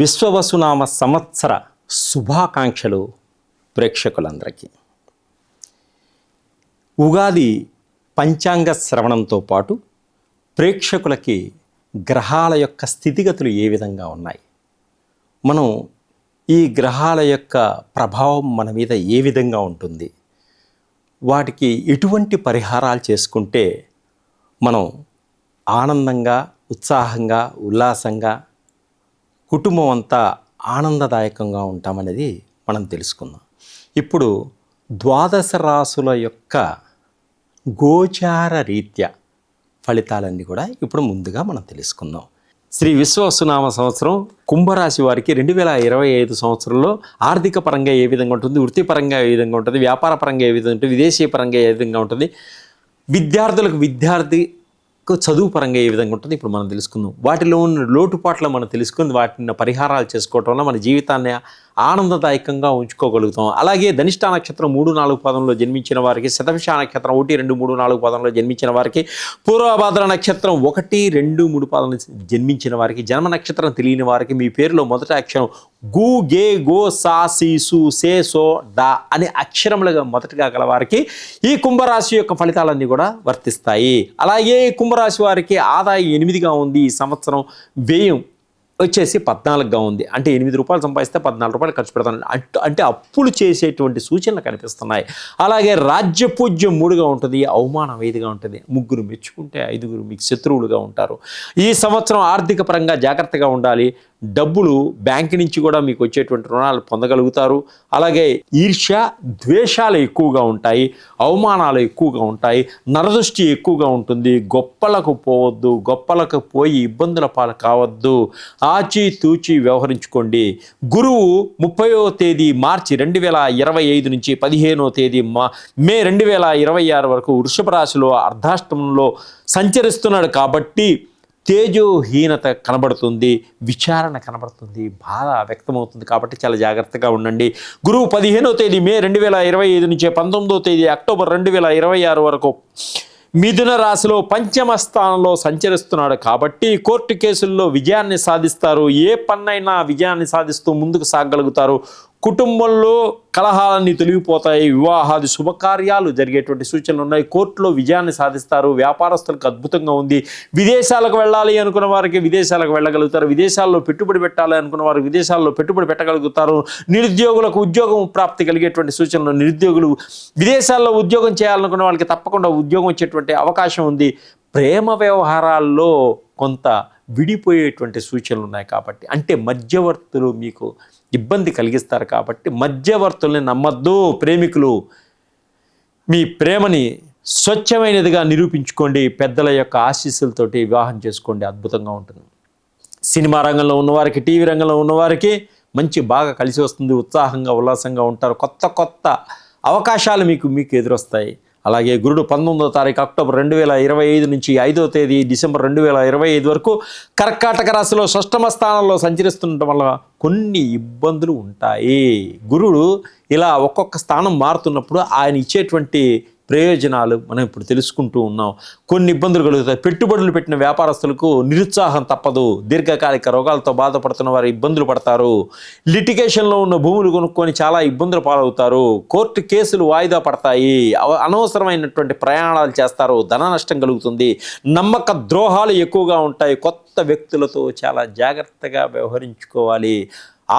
విశ్వవసునామ సంవత్సర శుభాకాంక్షలు ప్రేక్షకులందరికీ. ఉగాది పంచాంగ శ్రవణంతో పాటు ప్రేక్షకులకి గ్రహాల యొక్క స్థితిగతులు ఏ విధంగా ఉన్నాయి? మనం ఈ గ్రహాల యొక్క ప్రభావం మన మీద ఏ విధంగా ఉంటుంది? వాటికి ఎటువంటి పరిహారాలు చేసుకుంటే మనం ఆనందంగా ఉత్సాహంగా ఉల్లాసంగా కుటుంబం అంతా ఆనందదాయకంగా ఉంటామనేది మనం తెలుసుకుందాం. ఇప్పుడు ద్వాదశ రాసుల యొక్క గోచార రీత్యా ఫలితాలన్నీ కూడా ఇప్పుడు ముందుగా మనం తెలుసుకుందాం. శ్రీ విశ్వవసునామ సంవత్సరం కుంభరాశి వారికి రెండు వేల ఇరవై ఐదు సంవత్సరంలో ఆర్థిక పరంగా ఏ విధంగా ఉంటుంది వృత్తిపరంగా ఏ విధంగా ఉంటుంది వ్యాపార పరంగా ఏ విధంగా ఉంటుంది విదేశీ పరంగా ఏ విధంగా ఉంటుంది విద్యార్థులకు విద్యార్థి చదువు పరంగా ఏ విధంగా ఉంటుంది ఇప్పుడు మనం తెలుసుకుందాం. వాటిలో ఉన్న లోటుపాట్లు మనం తెలుసుకుని వాటిని పరిహారాలు చేసుకోవటం వల్ల మన జీవితాన్ని ఆనందదాయకంగా ఉంచుకోగలుగుతాం. అలాగే ధనిష్ట నక్షత్రం మూడు నాలుగు పదంలో జన్మించిన వారికి శతభిష నక్షత్రం ఒకటి రెండు మూడు నాలుగు పదంలో జన్మించిన వారికి పూర్వభాద్ర నక్షత్రం ఒకటి రెండు మూడు పదం జన్మించిన వారికి జన్మ నక్షత్రం తెలియని వారికి మీ పేరులో మొదటి అక్షరం గు గే గో సా సి సు సే సో డా అనే అక్షరములుగా మొదటిగా గల వారికి ఈ కుంభరాశి యొక్క ఫలితాలన్నీ కూడా వర్తిస్తాయి. అలాగే కుంభరాశి వారికి ఆదాయం ఎనిమిదిగా ఉంది. ఈ సంవత్సరం వ్యయం వచ్చేసి పద్నాలుగుగా ఉంది. అంటే ఎనిమిది రూపాయలు సంపాదిస్తే పద్నాలుగు రూపాయలు ఖర్చు పెడతాను. అంటే అప్పులు చేసేటువంటి సూచనలు కనిపిస్తున్నాయి. అలాగే రాజ్యపూజ్యం మూడుగా ఉంటుంది. అవమానం ఐదుగా ఉంటుంది. ముగ్గురు మెచ్చుకుంటే ఐదుగురు మీకు శత్రువులుగా ఉంటారు. ఈ సంవత్సరం ఆర్థిక పరంగా జాగ్రత్తగా ఉండాలి. డబ్బులు బ్యాంక్ నుంచి కూడా మీకు వచ్చేటువంటి రుణాలు పొందగలుగుతారు. అలాగే ఈర్ష్య ద్వేషాలు ఎక్కువగా ఉంటాయి అవమానాలు ఎక్కువగా ఉంటాయి నరదృష్టి ఎక్కువగా ఉంటుంది. గొప్పలకు పోవద్దు గొప్పలకు పోయి ఇబ్బందుల పాలు కావద్దు. ఆచి తూచి వ్యవహరించుకోండి. గురువు ముప్పయో తేదీ మార్చి రెండు వేల ఇరవై ఐదు నుంచి పదిహేనో తేదీ మా మే రెండు వేల ఇరవై ఆరు వరకు వృషభ రాశిలో అర్ధాష్టమంలో సంచరిస్తున్నాడు కాబట్టి తేజోహీనత కనబడుతుంది విచారణ కనబడుతుంది బాధ వ్యక్తమవుతుంది కాబట్టి చాలా జాగ్రత్తగా ఉండండి. గురువు పదిహేనో తేదీ మే రెండు వేల ఇరవై ఐదు నుంచి పంతొమ్మిదో తేదీ అక్టోబర్ రెండు వేల ఇరవై ఆరు వరకు మిథున రాశిలో పంచమ స్థానంలో సంచరిస్తున్నాడు కాబట్టి కోర్టు కేసుల్లో విజయాన్ని సాధిస్తారు. ఏ పన్నైనా విజయాన్ని సాధిస్తూ ముందుకు సాగగలుగుతారు కుటుంబంలో కలహాలన్నీ తొలగిపోతాయి వివాహాది శుభకార్యాలు జరిగేటువంటి సూచనలు ఉన్నాయి. కోర్టులో విజయాన్ని సాధిస్తారు. వ్యాపారస్తులకు అద్భుతంగా ఉంది. విదేశాలకు వెళ్ళాలి అనుకున్న వారికి విదేశాలకు వెళ్ళగలుగుతారు. విదేశాల్లో పెట్టుబడి పెట్టాలి అనుకున్న వారు విదేశాల్లో పెట్టుబడి పెట్టగలుగుతారు. నిరుద్యోగులకు ఉద్యోగం ప్రాప్తి కలిగేటువంటి సూచనలు నిరుద్యోగులు విదేశాల్లో ఉద్యోగం చేయాలనుకున్న వాళ్ళకి తప్పకుండా ఉద్యోగం వచ్చేటువంటి అవకాశం ఉంది. ప్రేమ వ్యవహారాల్లో కొంత విడిపోయేటువంటి సూచనలు ఉన్నాయి కాబట్టి. అంటే మధ్యవర్తులు మీకు ఇబ్బంది కలిగిస్తారు కాబట్టి మధ్యవర్తుల్ని నమ్మద్దు ప్రేమికులు. మీ ప్రేమని స్వచ్ఛమైనదిగా నిరూపించుకోండి. పెద్దల యొక్క ఆశీస్సులతోటి వివాహం చేసుకోండి. అద్భుతంగా ఉంటుంది. సినిమా రంగంలో ఉన్నవారికి టీవీ రంగంలో ఉన్నవారికి మంచి బాగా కలిసి వస్తుంది. ఉత్సాహంగా ఉల్లాసంగా ఉంటారు. కొత్త కొత్త అవకాశాలు మీకు మీకు ఎదురొస్తాయి. అలాగే గురుడు పంతొమ్మిదో తారీఖు అక్టోబర్ రెండు వేల ఇరవై ఐదు నుంచి ఐదో తేదీ డిసెంబర్ రెండు వేల ఇరవై ఐదు వరకు కర్కాటక రాశిలో షష్టమ స్థానంలో సంచరిస్తుండటం వల్ల కొన్ని ఇబ్బందులు ఉంటాయి. గురుడు ఇలా ఒక్కొక్క స్థానం మారుతున్నప్పుడు ఆయన ఇచ్చేటువంటి ప్రయోజనాలు మనం ఇప్పుడు తెలుసుకుంటూ ఉన్నాం. కొన్ని ఇబ్బందులు కలుగుతాయి. పెట్టుబడులు పెట్టిన వ్యాపారస్తులకు నిరుత్సాహం తప్పదు. దీర్ఘకాలిక రోగాలతో బాధపడుతున్న వారు ఇబ్బందులు పడతారు. లిటిగేషన్లో ఉన్న భూములు కొనుక్కొని చాలా ఇబ్బందులు పాలవుతారు. కోర్టు కేసులు వాయిదా పడతాయి. అవ- అనవసరమైనటువంటి ప్రయాణాలు చేస్తారు. ధన నష్టం కలుగుతుంది. నమ్మక ద్రోహాలు ఎక్కువగా ఉంటాయి. కొత్త వ్యక్తులతో చాలా జాగ్రత్తగా వ్యవహరించుకోవాలి.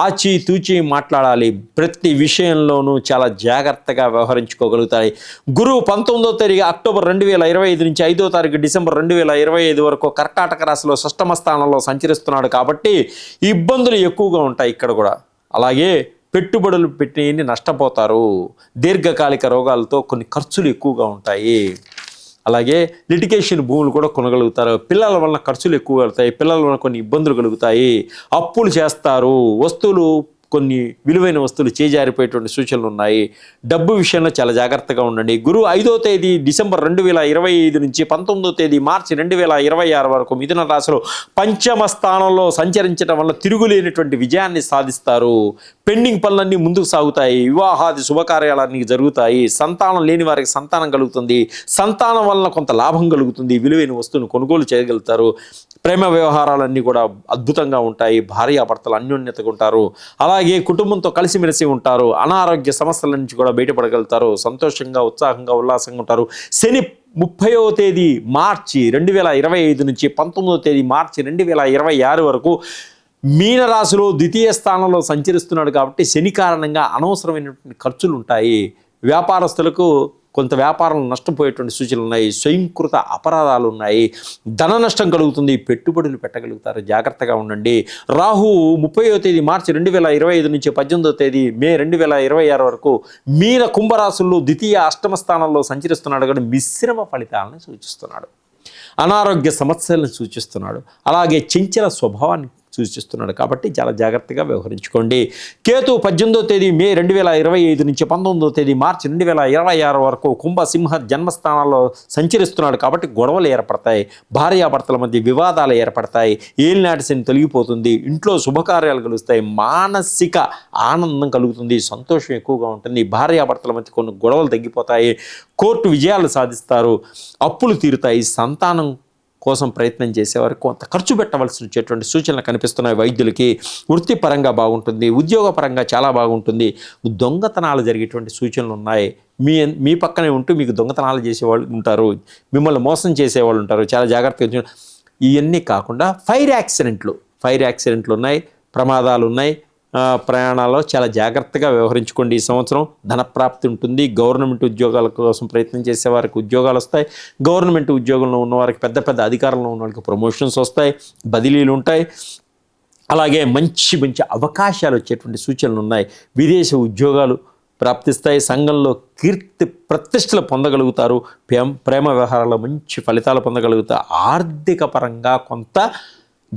ఆచితూచి మాట్లాడాలి. ప్రతి విషయంలోనూ చాలా జాగ్రత్తగా వ్యవహరించుకోగలుగుతాయి. గురువు పంతొమ్మిదో తారీఖు అక్టోబర్ రెండు వేల ఇరవై ఐదు నుంచి ఐదో తారీఖు డిసెంబర్ రెండు వేల ఇరవై ఐదు వరకు కర్కాటక రాశిలో షష్టమ స్థానంలో సంచరిస్తున్నాడు కాబట్టి ఇబ్బందులు ఎక్కువగా ఉంటాయి ఇక్కడ కూడా. అలాగే పెట్టుబడులు పెట్టి నష్టపోతారు. దీర్ఘకాలిక రోగాలతో కొన్ని ఖర్చులు ఎక్కువగా ఉంటాయి. అలాగే లిటికేషన్ భూములు కూడా కొనగలుగుతారు. పిల్లల వలన ఖర్చులు ఎక్కువ కలుగుతాయి పిల్లల వలన కొన్ని ఇబ్బందులు కలుగుతాయి. అప్పులు చేస్తారు. వస్తువులు కొన్ని విలువైన వస్తువులు చేజారిపోయేటువంటి సూచనలు ఉన్నాయి. డబ్బు విషయంలో చాలా జాగ్రత్తగా ఉండండి. గురువు ఐదో తేదీ డిసెంబర్ రెండు వేల ఇరవై ఐదు నుంచి పంతొమ్మిదో తేదీ మార్చి రెండు వేల ఇరవై ఆరు వరకు మిథున రాశిలో పంచమ స్థానంలో సంచరించడం వల్ల తిరుగులేనటువంటి విజయాన్ని సాధిస్తారు. పెండింగ్ పనులన్నీ ముందుకు సాగుతాయి. వివాహాది శుభకార్యాలన్నీ జరుగుతాయి. సంతానం లేని వారికి సంతానం కలుగుతుంది. సంతానం వలన కొంత లాభం కలుగుతుంది. విలువైన వస్తువును కొనుగోలు చేయగలుగుతారు. ప్రేమ వ్యవహారాలన్నీ కూడా అద్భుతంగా ఉంటాయి. భార్యాభర్తలు అన్యోన్యతగా ఉంటారు. అలాగే కుటుంబంతో కలిసిమెలిసి ఉంటారు. అనారోగ్య సమస్యల నుంచి కూడా బయటపడగలుగుతారు. సంతోషంగా ఉత్సాహంగా ఉల్లాసంగా ఉంటారు. శని ముప్పయో తేదీ మార్చి రెండు వేల ఇరవై ఐదు నుంచి పంతొమ్మిదవ తేదీ మార్చి రెండు వేల ఇరవై ఆరు వరకు మీనరాశిలో ద్వితీయ స్థానంలో సంచరిస్తున్నాడు కాబట్టి శని కారణంగా అనవసరమైనటువంటి ఖర్చులు ఉంటాయి. వ్యాపారస్తులకు కొంత వ్యాపారంలో నష్టపోయేటువంటి సూచనలు ఉన్నాయి స్వయంకృత అపరాధాలు ఉన్నాయి ధన నష్టం కలుగుతుంది పెట్టుబడులు పెట్టగలుగుతారు. జాగ్రత్తగా ఉండండి. రాహు ముప్పైవ తేదీ మార్చి రెండు వేల ఇరవై ఐదు నుంచి పద్దెనిమిదో తేదీ మే రెండు వేల ఇరవై ఆరు వరకు మీన కుంభరాశుల్లో ద్వితీయ అష్టమ స్థానంలో సంచరిస్తున్నాడు కానీ మిశ్రమ ఫలితాలను సూచిస్తున్నాడు. అనారోగ్య సమస్యలను సూచిస్తున్నాడు. అలాగే చెంచల స్వభావాన్ని సూచిస్తున్నాడు. కాబట్టి చాలా జాగ్రత్తగా వ్యవహరించుకోండి. కేతు పద్దెనిమిదో తేదీ మే రెండు వేల ఇరవై ఐదు నుంచి పంతొమ్మిదో తేదీ మార్చి రెండు వేల ఇరవై ఆరు వరకు కుంభసింహ జన్మస్థానాల్లో సంచరిస్తున్నాడు. కాబట్టి గొడవలు ఏర్పడతాయి. భార్యాభర్తల మధ్య వివాదాలు ఏర్పడతాయి. ఏలినాటి శని తొలగిపోతుంది. ఇంట్లో శుభకార్యాలు కలుస్తాయి. మానసిక ఆనందం కలుగుతుంది. సంతోషం ఎక్కువగా ఉంటుంది. భార్యాభర్తల మధ్య కొన్ని గొడవలు తగ్గిపోతాయి. కోర్టు విజయాలు సాధిస్తారు. అప్పులు తీరుతాయి. సంతానం కోసం ప్రయత్నం చేసేవారు కొంత ఖర్చు పెట్టవలసి వచ్చేటువంటి సూచనలు కనిపిస్తున్నాయి వైద్యులకి. వృత్తిపరంగా బాగుంటుంది ఉద్యోగపరంగా చాలా బాగుంటుంది. దొంగతనాలు జరిగేటువంటి సూచనలు ఉన్నాయి. మీ మీ పక్కనే ఉంటూ మీకు దొంగతనాలు చేసేవాళ్ళు ఉంటారు. మిమ్మల్ని మోసం చేసేవాళ్ళు ఉంటారు. చాలా జాగ్రత్తగా ఇవన్నీ కాకుండా ఫైర్ యాక్సిడెంట్లు ఫైర్ యాక్సిడెంట్లు ఉన్నాయి ప్రమాదాలు ఉన్నాయి. ప్రయాణాల్లో చాలా జాగ్రత్తగా వ్యవహరించుకోండి. ఈ సంవత్సరం ధనప్రాప్తి ఉంటుంది. గవర్నమెంట్ ఉద్యోగాల కోసం ప్రయత్నం చేసే వారికి ఉద్యోగాలు వస్తాయి. గవర్నమెంట్ ఉద్యోగంలో ఉన్న వారికి పెద్ద పెద్ద అధికారంలో ఉన్న వాళ్ళకి ప్రమోషన్స్ వస్తాయి. బదిలీలు ఉంటాయి. అలాగే మంచి మంచి అవకాశాలు వచ్చేటువంటి సూచనలు ఉన్నాయి. విదేశ ఉద్యోగాలు ప్రాప్తిస్తాయి. సంఘంలో కీర్తి ప్రతిష్టలు పొందగలుగుతారు. ప్రేమ ప్రేమ వ్యవహారాల్లో మంచి ఫలితాలు పొందగలుగుతారు. ఆర్థిక పరంగా కొంత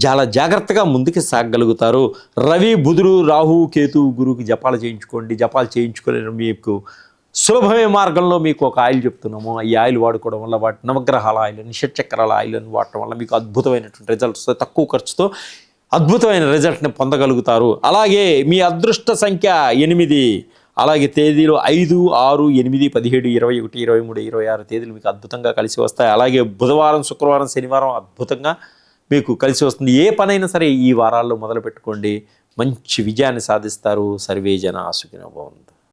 చాలా జాగ్రత్తగా ముందుకు సాగగలుగుతారు. రవి బుధుడు రాహు కేతు గురువుకి జపాలు చేయించుకోండి. జపాలు చేయించుకునే మీకు సులభమైన మార్గంలో మీకు ఒక ఆయిల్ చెప్తున్నాము. ఈ ఆయిల్ వాడుకోవడం వల్ల వాటి నవగ్రహాల ఆయిల్ అని షట్చక్రాల ఆయిల్ అని వాడటం వల్ల మీకు అద్భుతమైనటువంటి రిజల్ట్స్ వస్తాయి. తక్కువ ఖర్చుతో అద్భుతమైన రిజల్ట్ని పొందగలుగుతారు. అలాగే మీ అదృష్ట సంఖ్య ఎనిమిది. అలాగే తేదీలు ఐదు ఆరు ఎనిమిది పదిహేడు ఇరవై ఒకటి ఇరవై మూడు ఇరవై ఆరు తేదీలు మీకు అద్భుతంగా కలిసి వస్తాయి. అలాగే బుధవారం శుక్రవారం శనివారం అద్భుతంగా మీకు కలిసి వస్తుంది. ఏ పనైనా సరే ఈ వారాల్లో మొదలు పెట్టుకోండి మంచి విజయాన్ని సాధిస్తారు. సర్వేజన ఆసుకిన